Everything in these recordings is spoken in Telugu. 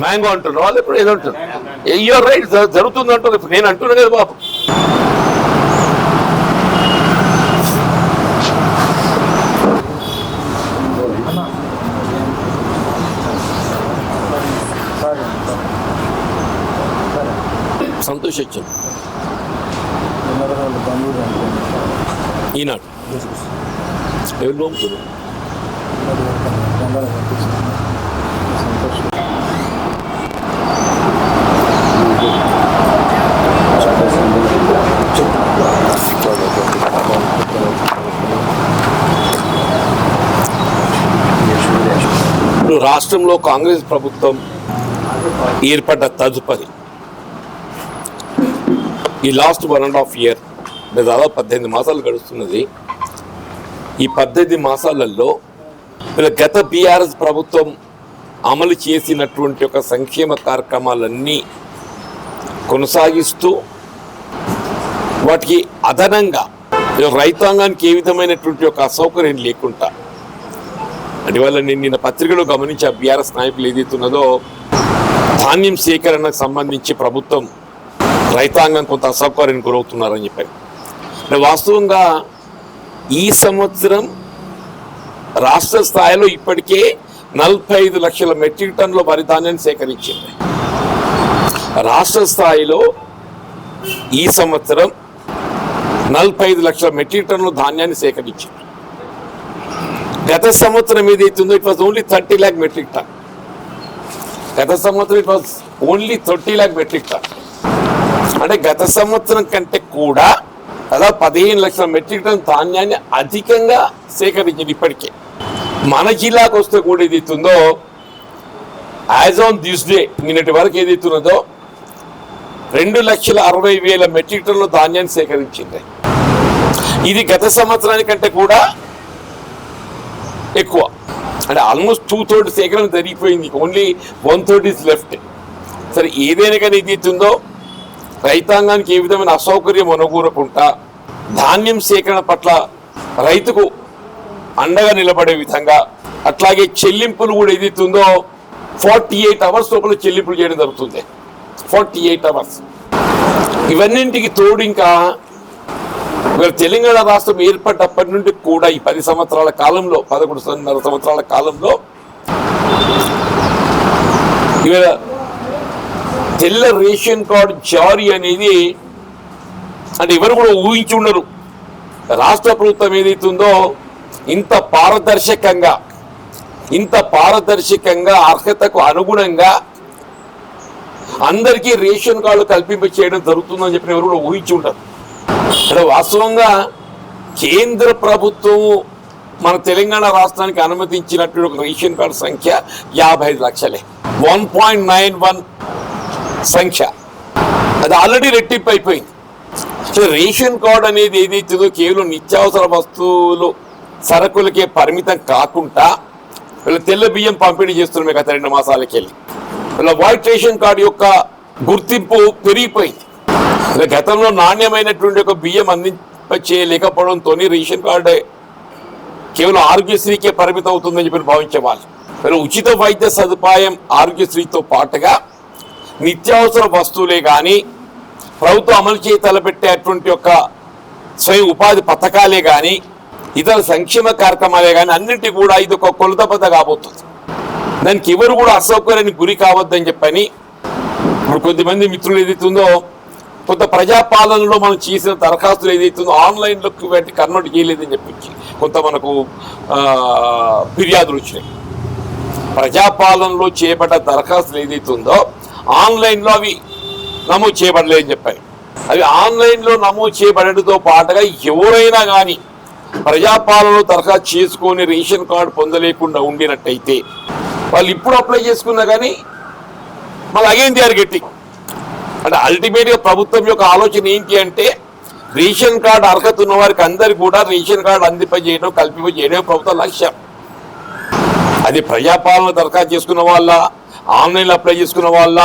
మ్యాంగో అంటున్నారు వాళ్ళు ఇప్పుడు ఏదో అయ్యో రైట్ జరుగుతుంది అంటున్నారు ఇప్పుడు నేను అంటున్నా కదా బాబు. సంతోష్ వచ్చింది ఈనాడు. ఎవరు పంపుతున్నారు ఇప్పుడు రాష్ట్రంలో కాంగ్రెస్ ప్రభుత్వం ఏర్పడ్డ తదుపరి ఈ last one and half year దాదాపు పద్దెనిమిది మాసాలు గడుస్తున్నది. ఈ పద్దెనిమిది మాసాలలో గత బీఆర్ఎస్ ప్రభుత్వం అమలు చేసినటువంటి ఒక సంక్షేమ కార్యక్రమాలన్నీ కొనసాగిస్తూ వాటికి అదనంగా రైతాంగానికి ఏ విధమైనటువంటి ఒక అసౌకర్యం లేకుండా అంటే వాళ్ళ నేను నిన్న పత్రికలో గమనించే బీఆర్ఎస్ నాయకులు ఏదైతున్నదో ధాన్యం సేకరణకు సంబంధించి ప్రభుత్వం రైతాంగం కొంత అసౌకర్యం గురవుతున్నారని చెప్పారు. వాస్తవంగా ఈ సంవత్సరం రాష్ట్ర స్థాయిలో ఇప్పటికే నలభై ఐదు లక్షల మెట్రిక్ టన్నుల వరి ధాన్యాన్ని సేకరించింది. రాష్ట్ర స్థాయిలో ఈ సంవత్సరం నలభై ఐదు లక్షల మెట్రిక్ టన్నుల ధాన్యాన్ని సేకరించింది. గత సంవత్సరం ఏదైతుందో it was only thirty lakh metric ton గత సంవత్సరం it was only thirty lakh metric ton అంటే గత సంవత్సరం కంటే కూడా దాదాపు పదిహేను లక్షల మెట్రిక్ టన్ ధాన్యాన్ని అధికంగా సేకరించింది ఇప్పటికే. మన జిల్లాకు వస్తే కూడా ఏదైతుందో యాజ్ ఆన్ దిస్ డే నిన్నటి వరకు ఏదైతున్నదో రెండు లక్షల అరవై వేల మెట్రిక్ టన్నుల ధాన్యాన్ని సేకరించింది. ఇది గత సంవత్సరానికంటే కూడా ఎక్కువ. అంటే ఆల్మోస్ట్ టూ థర్డ్ సేకరణ జరిగిపోయింది. Only one third is left సరే ఏదైనా కానీ ఇది రైతాంగానికి ఏ విధమైన అసౌకర్యం అనుకూరకుండా ధాన్యం సేకరణ పట్ల రైతుకు అండగా నిలబడే విధంగా అట్లాగే చెల్లింపులు కూడా ఏదైతుందో ఫార్టీ ఎయిట్ అవర్స్ లోపల చెల్లింపులు చేయడం జరుగుతుంది. ఫార్టీ ఎయిట్ అవర్స్ ఇవన్నింటికి తోడు ఇంకా ఇవాళ తెలంగాణ రాష్ట్రం ఏర్పడ్డప్పటి నుండి కూడా ఈ పది సంవత్సరాల కాలంలో పదకొండు సంవత్సరాల సంవత్సరాల కాలంలో ఇవాళ తెల్ల రేషన్ కార్డు జారీ అనేది అంటే ఎవరు కూడా ఊహించి ఉండరు. రాష్ట్ర ప్రభుత్వం ఏదైతుందో ఇంత పారదర్శకంగా ఇంత పారదర్శకంగా అర్హతకు అనుగుణంగా అందరికీ రేషన్ కార్డు కల్పింప చేయడం జరుగుతుందని చెప్పిన ఎవరు కూడా ఊహించి ఉంటారు అంటే వాస్తవంగా కేంద్ర ప్రభుత్వం మన తెలంగాణ రాష్ట్రానికి అనుమతించినటువంటి ఒక రేషన్ కార్డు సంఖ్య యాభై ఐదు లక్షలే. వన్ పాయింట్ నైన్ వన్ సంఖ్య. అది ఆల్రెడీ రెట్టింపు అయిపోయింది. సో రేషన్ కార్డు అనేది ఏదైతుందో కేవలం నిత్యావసర వస్తువులు సరుకులకే పరిమితం కాకుండా వీళ్ళ తెల్ల బియ్యం పంపిణీ చేస్తున్నాం గత రెండు మాసాలకి వెళ్ళి వీళ్ళ వైట్ రేషన్ కార్డు యొక్క గుర్తింపు పెరిగిపోయింది. గతంలో నాణ్యమైనటువంటి ఒక బియ్యం అందింపచేయలేకపోవడంతో రేషన్ కార్డు కేవలం ఆరోగ్యశ్రీకే పరిమితం అవుతుందని చెప్పి భావించేవాళ్ళు మరి ఉచిత వైద్య సదుపాయం ఆరోగ్యశ్రీతో పాటుగా నిత్యావసర వస్తువులే కానీ ప్రభుత్వం అమలు చేయి తలపెట్టేటువంటి ఒక స్వయం ఉపాధి పథకాలే కానీ ఇతర సంక్షేమ కార్యక్రమాలే కానీ అన్నింటి కూడా ఇది ఒక కొలతబద్ద కాబోతుంది. దానికి ఎవరు కూడా అసౌకర్యానికి గురి కావద్దని చెప్పని ఇప్పుడు కొద్దిమంది మిత్రులు ఏదైతుందో కొంత ప్రజాపాలనలో మనం చేసిన దరఖాస్తులు ఏదైతుందో ఆన్లైన్లోకి వాటి కన్వర్ట్ చేయలేదని చెప్పించి కొంత మనకు ఫిర్యాదులు వచ్చినాయి ప్రజాపాలనలో చేపట్ట దరఖాస్తులు ఏదైతుందో ఆన్లైన్లో అవి నమోదు చేయబడలేదని చెప్పాయి. అవి ఆన్లైన్లో నమోదు చేయబడటంతో పాటుగా ఎవరైనా కానీ ప్రజాపాలనలో దరఖాస్తు చేసుకొని రేషన్ కార్డు పొందలేకుండా ఉండినట్టయితే వాళ్ళు ఇప్పుడు అప్లై చేసుకున్నా కానీ మళ్ళీ అగైన్ దే ఆర్ గెట్టింగ్. అంటే అల్టిమేట్గా ప్రభుత్వం యొక్క ఆలోచన ఏంటి అంటే రేషన్ కార్డు అర్హత ఉన్న వారికి అందరికి కూడా రేషన్ కార్డు అందింపజేయడం కల్పింపజేయడం ప్రభుత్వ లక్ష్యం. అది ప్రజాపాలన దరఖాస్తు చేసుకున్న వాళ్ళ ఆన్లైన్ అప్లై చేసుకున్న వాళ్ళ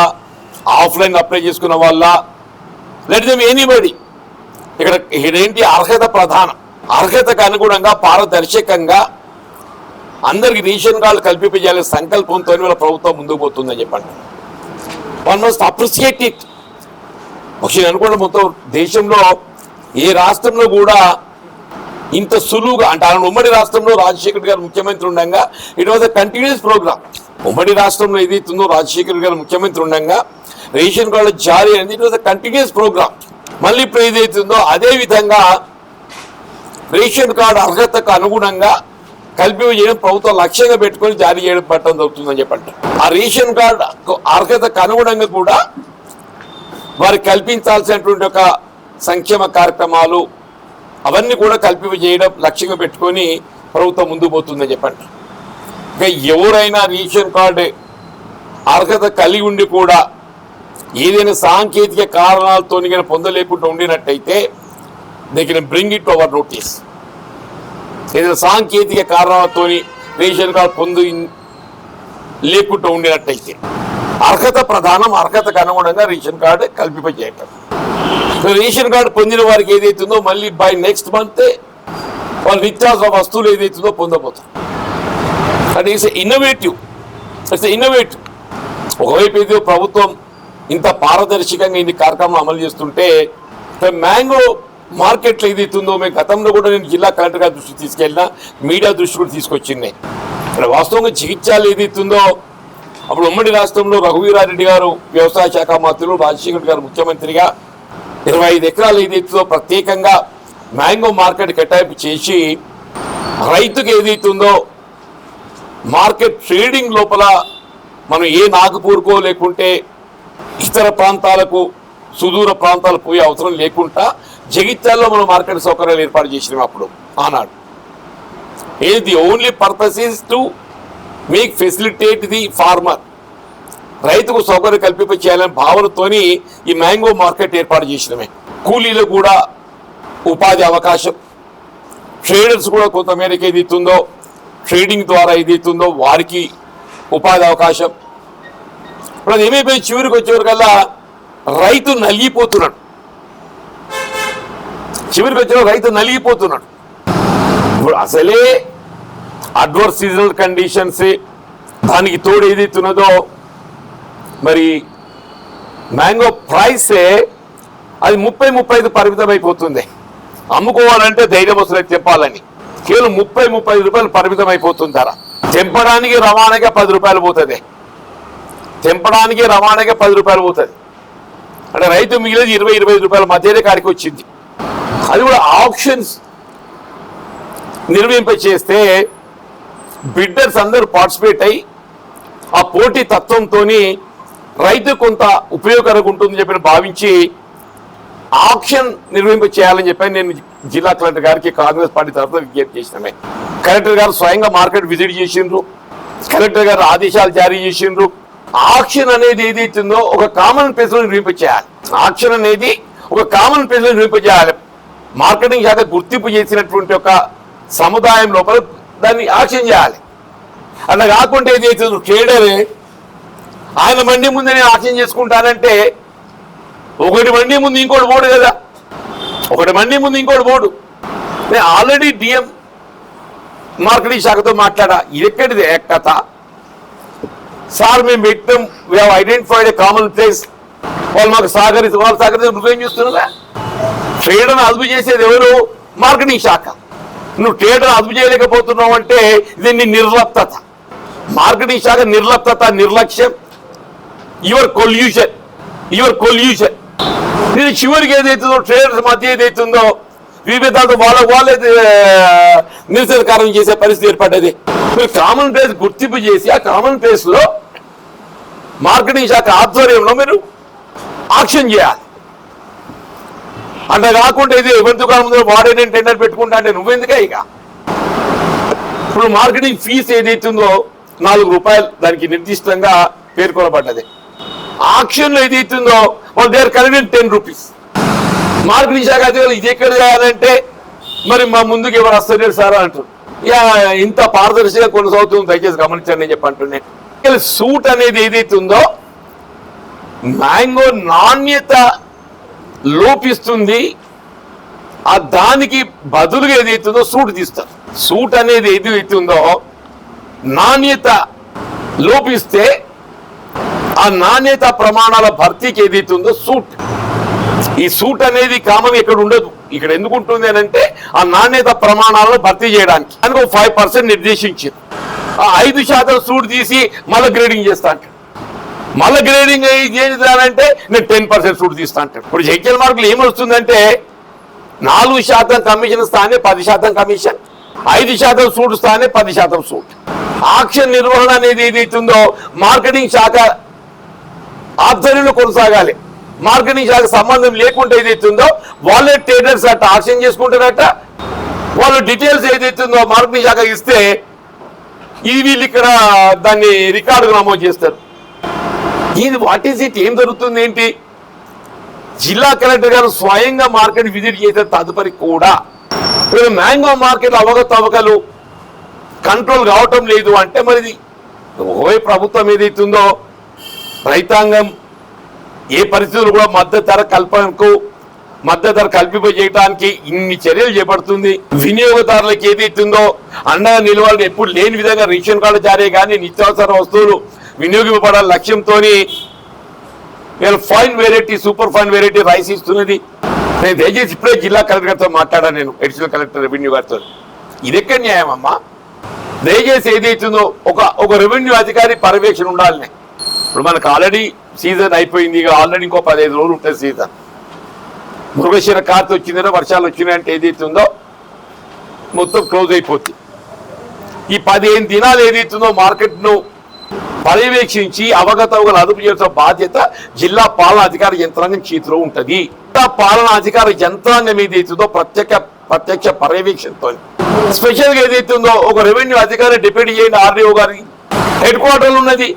ఆఫ్లైన్ అప్లై చేసుకున్న వాళ్ళ లెట్ దెమ్ ఎనీబడి ఇక్కడ ఇక్కడ ఏంటి అర్హత ప్రధానం? అర్హతకు అనుగుణంగా పారదర్శకంగా అందరికి రేషన్ కార్డు కల్పింపజేయాలనే సంకల్పంతో వాళ్ళ ప్రభుత్వం ముందుకు పోతుందని చెప్పండి. వన్ మస్ట్ అప్రిషియేట్ ఇట్ ఒకసారి అనుకోండి మొత్తం దేశంలో ఏ రాష్ట్రంలో కూడా ఇంత సులువుగా అంటే ఆయన ఉమ్మడి రాష్ట్రంలో రాజశేఖర్ గారు ముఖ్యమంత్రి ఉండగా it was a continuous programme ఉమ్మడి రాష్ట్రంలో ఏదైతుందో రాజశేఖర్ గారు ముఖ్యమంత్రి ఉండగా రేషన్ కార్డు జారీ అనేది it was a continuous programme మళ్ళీ ఇప్పుడు ఏదైతుందో అదే విధంగా రేషన్ కార్డు అర్హతకు అనుగుణంగా కల్పించడం ప్రభుత్వం లక్ష్యంగా పెట్టుకొని జారీ చేయడం పట్టడం జరుగుతుందని చెప్పండి. ఆ రేషన్ కార్డు అర్హతకు అనుగుణంగా కూడా వారికి కల్పించాల్సినటువంటి ఒక సంక్షేమ కార్యక్రమాలు అవన్నీ కూడా కల్పింప చేయడం లక్ష్యంగా పెట్టుకొని ప్రభుత్వం ముందు పోతుందని చెప్పండి. ఇంకా ఎవరైనా రేషన్ కార్డు అర్హత కలిగి ఉండి కూడా ఏదైనా సాంకేతిక కారణాలతో కానీ పొందలేకుండా ఉండినట్టయితే they can bring it our notice ఏదైనా సాంకేతిక కారణాలతో రేషన్ కార్డు పొందు లేకుండా ఉండినట్టయితే అర్హత ప్రధానం అర్హతకు అనుగుణంగా రేషన్ కార్డు కల్పింపజేయటం. రేషన్ కార్డు పొందిన వారికి ఏదైతుందో మళ్ళీ బై నెక్స్ట్ మంత్ వాళ్ళు నిత్యావసర వస్తువులు ఏదైతుందో పొందబోతారు. అంటే ఇట్స్ ఇన్నోవేటివ్ ఇట్స్ ఇన్నోవేటివ్ ఒకవైపు ఏదో ప్రభుత్వం ఇంత పారదర్శకంగా ఇన్ని కార్యక్రమం అమలు చేస్తుంటే మ్యాంగో మార్కెట్లో ఏదైతుందో మేము గతంలో కూడా నేను జిల్లా కలెక్టర్ గారి దృష్టికి తీసుకెళ్ళినా మీడియా దృష్టి కూడా తీసుకొచ్చింది. ఇక్కడ వాస్తవంగా చికిత్సలు ఏదైతుందో అప్పుడు ఉమ్మడి రాష్ట్రంలో రఘువీరారెడ్డి గారు వ్యవసాయ శాఖ మంత్రులు రాజశేఖర్ గారు ముఖ్యమంత్రిగా ఇరవై ఐదు ఎకరాలు ఏదైతుందో ప్రత్యేకంగా మ్యాంగో మార్కెట్ కేటాయింపు చేసి రైతుకు ఏదైతుందో మార్కెట్ ట్రేడింగ్ లోపల మనం ఏ నాగపూర్కో లేకుంటే ఇతర ప్రాంతాలకు సుదూర ప్రాంతాలకు పోయే అవసరం లేకుండా జగిత్యాల్లో మనం మార్కెట్ సౌకర్యాలు ఏర్పాటు చేసినాం అప్పుడు ఆనాడు. ఏది only purpose is to make facilitate the farmer రైతుకు సౌకర్యం కల్పింప చేయాలనే భావనతోని ఈ మ్యాంగో మార్కెట్ ఏర్పాటు చేసినమే. కూలీలకు కూడా ఉపాధి అవకాశం. ట్రేడర్స్ కూడా కొంతమేరకు ఏది ఇస్తుందో ట్రేడింగ్ ద్వారా ఏది ఇస్తుందో వారికి ఉపాధి అవకాశం. ఇప్పుడు అది ఏమైపోయి చివరికి వచ్చేవరకల్లా రైతు నలిగిపోతున్నాడు. చివరికి వచ్చిన రైతు నలిగిపోతున్నాడు. ఇప్పుడు అసలే అడ్వర్స్ సీజనల్ కండిషన్స్ దానికి తోడు ఏదైతున్నదో మరి మ్యాంగో ప్రైసే అది ముప్పై ముప్పై ఐదు పరిమితం అయిపోతుంది. అమ్ముకోవాలంటే ధైర్యం వస్తుంది తెంపాలని కేవలం ముప్పై ముప్పై ఐదు రూపాయలు పరిమితం అయిపోతుంది ధర. తెంపడానికి రవాణాగా పది రూపాయలు పోతుంది. తెంపడానికి రవాణాగా పది రూపాయలు పోతుంది. అంటే రైతు మిగిలేదు ఇరవై ఇరవై ఐదు రూపాయల మధ్యనే కాడికి వచ్చింది. అది కూడా ఆప్షన్స్ నిర్వహింప చేస్తే బిడ్డర్స్ అందరూ పార్టిసిపేట్ అయ్యి ఆ పోటీ తత్వంతో రైతు కొంత ఉపయోగకరంగా ఉంటుందని చెప్పి భావించి ఆప్షన్ నిర్వహింప చేయాలని చెప్పి నేను జిల్లా కలెక్టర్ గారికి కాంగ్రెస్ పార్టీ తరఫున విజ్ఞప్తి చేసినామే కలెక్టర్ గారు స్వయంగా మార్కెట్ విజిట్ చేసిండ్రు. కలెక్టర్ గారు ఆదేశాలు జారీ చేసిండ్రు. ఆక్షన్ అనేది ఏదైతుందో ఒక కామన్ ప్లేస్లో నిర్వహింప చేయాలి. ఆక్షన్ అనేది ఒక కామన్ ప్లేస్లో నిర్వహింప చేయాలి. మార్కెటింగ్ శాఖ గుర్తింపు చేసినటువంటి ఒక సముదాయం లోపల దాన్ని యాక్షన్ చేయాలి. అలా కాకుండా ఏదైతుందో ట్రేడరే ఆయన మండి ముందు నేను ఆక్షన్ చేసుకుంటానంటే ఒకటి మండి ముందు ఇంకోటి పోడు కదా. ఒకటి మండి ముందు ఇంకోటి పోడు. నేను ఆల్రెడీ డిఎం మార్కెటింగ్ శాఖతో మాట్లాడా. ఇది ఎక్కడిది కథ? సార్ మేము పెట్టాం we have identified a common place వాళ్ళు మాకు సహకరిస్తారు వాళ్ళు సహకరిస్తే నువ్వేం చూస్తున్నారా ట్రేడర్ని అదుపు చేసేది ఎవరు? మార్కెటింగ్ శాఖ. నువ్వు థియేటర్ అదుపు చేయలేకపోతున్నావు అంటే ఇది నీ నిర్లప్తత. మార్కెటింగ్ శాఖ నిర్లప్తత నిర్లక్ష్యం. యువర్ కొల్యూషన్ యువర్ కొల్యూషన్ ఇది చివరికి ఏదైతుందో ట్రేడర్స్ మధ్య ఏదైతుందో విభేదాలతో వాళ్ళ వాళ్ళే నిరసన చేసే పరిస్థితి ఏర్పడ్డది. మీరు కామన్ ప్లేస్ గుర్తింపు చేసి ఆ కామన్ ప్లేస్లో మార్కెటింగ్ శాఖ ఆధ్వర్యంలో మీరు ఆక్షన్ చేయాలి. అంత కాకుండా ఇది ఎవరి దుకాణం ముందు వాడే నేను టెండర్ పెట్టుకుంటా అంటే నువ్వెందుకే ఇక? ఇప్పుడు మార్కెటింగ్ ఫీజు ఏదైతుందో నాలుగు రూపాయలు దానికి నిర్దిష్టంగా పేర్కొనబడ్డది. ఆక్షన్లో ఏదైతుందో వాళ్ళు there convene ten rupees marketing శాఖ అధికారులు ఇది ఎక్కడ చేయాలంటే మరి మా ముందుకు ఎవరు వస్తలేరు సార్ అంటారు. ఇక ఇంత పారదర్శిగా కొనసాగుతుంది దయచేసి గమనించండి అని చెప్పి అంటున్నాను సూట్ అనేది ఏదైతే ఉందో మ్యాంగో నాణ్యత లోపిస్తుంది. ఆ దానికి బదులుగా ఏదైతుందో సూట్ తీస్తారు. సూట్ అనేది ఏది అవుతుందో నాణ్యత లోపిస్తే ఆ నాణ్యత ప్రమాణాల భర్తీకి ఏదైతే ఉందో సూట్. ఈ సూట్ అనేది కామన్ ఇక్కడ ఉండదు. ఇక్కడ ఎందుకు ఉంటుంది అని అంటే ఆ నాణ్యత ప్రమాణాలను భర్తీ చేయడానికి. అని ఒక ఫైవ్ పర్సెంట్ నిర్దేశించింది. ఆ ఐదు శాతం సూట్ తీసి మళ్ళీ గ్రేడింగ్ చేస్తా మళ్ళీ గ్రేడింగ్ చేయాలంటే నేను టెన్ పర్సెంట్ సూట్ తీస్తా అంటాడు. ఇప్పుడు హెచ్ఎల్ మార్కులు ఏమొస్తుందంటే నాలుగు శాతం కమిషన్ స్థానే పది శాతం కమిషన్ ఐదు శాతం సూట్ స్థానే పది శాతం సూట్ ఆక్షన్ నిర్వహణ అనేది ఏదైతుందో మార్కెటింగ్ శాఖ ఆధ్వర్యంలో కొనసాగాలి. మార్కెటింగ్ శాఖ సంబంధం లేకుండా ఏదైతుందో వాళ్ళే ట్రేడర్స్ అట్ట ఆక్షన్ చేసుకుంటారట. వాళ్ళు డీటెయిల్స్ ఏదైతుందో మార్కెటింగ్ శాఖ ఇస్తే ఇది వీళ్ళు ఇక్కడ దాన్ని రికార్డు నమోదు చేస్తారు. ఇది వాట్ ఈస్ ఇట్ ఏం జరుగుతుంది ఏంటి? జిల్లా కలెక్టర్ గారు స్వయంగా మార్కెట్ విజిట్ చేసిన తదుపరి కూడా ఇప్పుడు మ్యాంగో మార్కెట్ అవకతవకలు కంట్రోల్ కావటం లేదు అంటే మరి ఒకవైపు ప్రభుత్వం ఏదైతుందో రైతాంగం ఏ పరిస్థితులు కూడా మద్దతు ధర కల్పనకు మద్దతు ధర కల్పింపజేయడానికి ఇన్ని చర్యలు చేపడుతుంది. వినియోగదారులకు ఏదైతుందో అండగా నిలవాలని ఎప్పుడు లేని విధంగా రేషన్ కార్డు జారీ కానీ నిత్యావసర వస్తువులు వినియోగింపబడాలి లక్ష్యంతో నేను fine variety super fine variety rice ఇస్తున్నది. నేను దయచేసి ఇప్పుడే జిల్లా కలెక్టర్తో మాట్లాడాను నేను అడిషనల్ కలెక్టర్ రెవెన్యూ గారితో. ఇది ఎక్కడ న్యాయం అమ్మా దయచేసి ఏదైతుందో ఒక ఒక రెవెన్యూ అధికారి పర్యవేక్షణ ఉండాలని ఇప్పుడు మనకు ఆల్రెడీ సీజన్ అయిపోయింది ఇక ఆల్రెడీ ఇంకో పదిహేను రోజులు ఉంటుంది సీజన్ మృగశిర కార్తె వచ్చిందనో వర్షాలు వచ్చినాయంటే ఏదైతుందో మొత్తం క్లోజ్ అయిపోతుంది ఈ పదిహేను దినాలు ఏదైతుందో మార్కెట్ను పర్యవేక్షించి అవగతవగలు అదుపు చేసిన బాధ్యత జిల్లా పాలనా అధికార యంత్రాంగం చేతిలో ఉంటది. జిల్లా పాలనా అధికార యంత్రాంగం ఏదైతుందో ప్రత్యక్ష ప్రత్యక్ష పర్యవేక్షణతో. స్పెషల్గా ఏదైతుందో ఒక రెవెన్యూ అధికారి డిప్యూటీ చేయండి ఆర్డీఓ గారి హెడ్ క్వార్టర్లు ఉన్నది.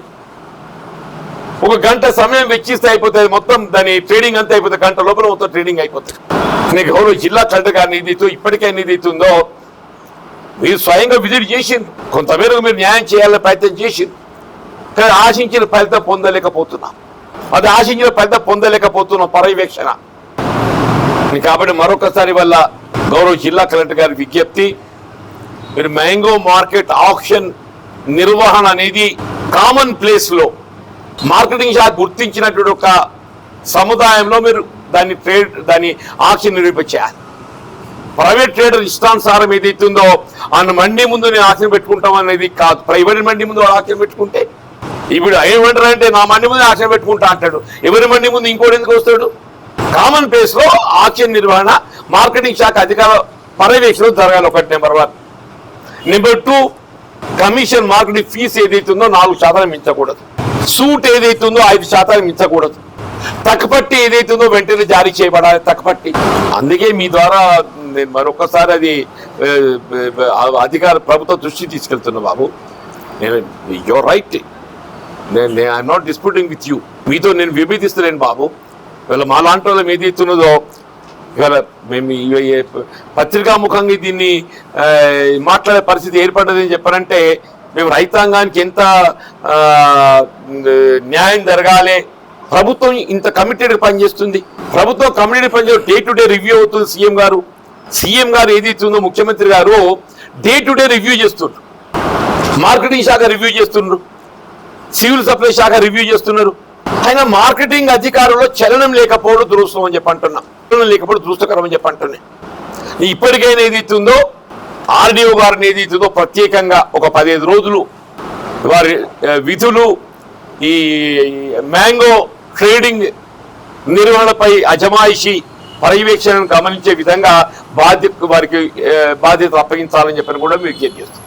ఒక గంట సమయం వెచ్చిస్తే అయిపోతుంది. మొత్తం దాని ట్రేడింగ్ అంతా అయిపోతుంది. గంట లోపల మొత్తం ట్రేడింగ్ అయిపోతుంది. గౌరవ జిల్లా కలెక్టర్ గారిని ఏదైతే ఇప్పటికే ఏదైతుందో మీరు స్వయంగా విజిట్ చేసింది కొంతమేరకు మీరు న్యాయం చేయాలని ప్రయత్నం చేసింది కానీ ఆశించిన ఫలితం పొందలేకపోతున్నాం. అది ఆశించిన ఫలితం పొందలేకపోతున్నాం పర్యవేక్షణ. కాబట్టి మరొకసారి వల్ల గౌరవ జిల్లా కలెక్టర్ గారి విజ్ఞప్తి మీరు మ్యాంగో మార్కెట్ ఆప్షన్ నిర్వహణ అనేది కామన్ ప్లేస్లో మార్కెటింగ్ శాఖ గుర్తించినటువంటి ఒక సముదాయంలో మీరు దాన్ని ట్రేడ్ దాన్ని ఆక్షన్ నిర్వహించాలి ప్రైవేట్ ట్రేడర్ ఇష్టానుసారం ఏదైతుందో ఆ మండి ముందు నేను ఆక్షన్ పెట్టుకుంటాం అనేది కాదు. ప్రైవేట్ మండి ముందు ఆక్షన్ పెట్టుకుంటే ఇప్పుడు ఏమంటారు అంటే నా మండి ముందు ఆక్షన్ పెట్టుకుంటా అంటాడు. ఎవరి మండి ముందు ఇంకోటి ఎందుకు వస్తాడు? కామన్ ప్లేస్లో ఆక్షన్ నిర్వహణ మార్కెటింగ్ శాఖ అధికార పర్యవేక్షణ జరగాలి ఒకటి number one. Number two commission marketing fee ఏదైతుందో నాలుగు శాతం మించకూడదు. సూట్ ఏదైతుందో ఐదు శాతం మించకూడదు. తకపట్టి ఏదైతుందో వెంటనే జారీ చేయబడాలి తకపట్టి అందుకే మీ ద్వారా నేను మరొకసారి అది అధికార ప్రభుత్వ దృష్టి తీసుకెళ్తున్నా బాబు. నేను యువర్ రైట్ నేను I'm not disputing with you మీతో నేను విభేదిస్తలేను బాబు. ఇవాళ మా లాంటి వాళ్ళం ఇస్తున్నదో ఇవాళ మేము ఈ- పత్రికా ముఖంగా దీన్ని మాట్లాడే పరిస్థితి ఏర్పడ్డదని చెప్పారంటే మేము రైతాంగానికి ఎంత న్యాయం జరగాలి. ప్రభుత్వం ఇంత కమిటెడ్ పనిచేస్తుంది ప్రభుత్వం కమిటెడ్ పనిచే డే టు డే రివ్యూ అవుతుంది సీఎం గారు. సీఎం గారు ఏదైతుందో ముఖ్యమంత్రి గారు డే టు డే రివ్యూ చేస్తుండ్రు. మార్కెటింగ్ శాఖ రివ్యూ చేస్తుండ్రు. సివిల్ సప్లై శాఖ రివ్యూ చేస్తున్నారు. ఆయన మార్కెటింగ్ అధికారుల్లో చలనం లేకపోవడం దురుస్తం అని చెప్పి అంటున్నా. చలనం లేకపోవడం దురుస్తకరం అని చెప్పి అంటున్నా. ఇప్పటికైనా ఏదైతుందో ఆర్డీఓ గారిని ఏదైతుందో ప్రత్యేకంగా ఒక పదిహేను రోజులు వారి విధులు ఈ మ్యాంగో ట్రేడింగ్ నిర్వహణపై అజమాయిషి పర్యవేక్షణను గమనించే విధంగా బాధ్యత వారికి బాధ్యత బాధ్యతలు అప్పగించాలని చెప్పని కూడా మీరు చేస్తాం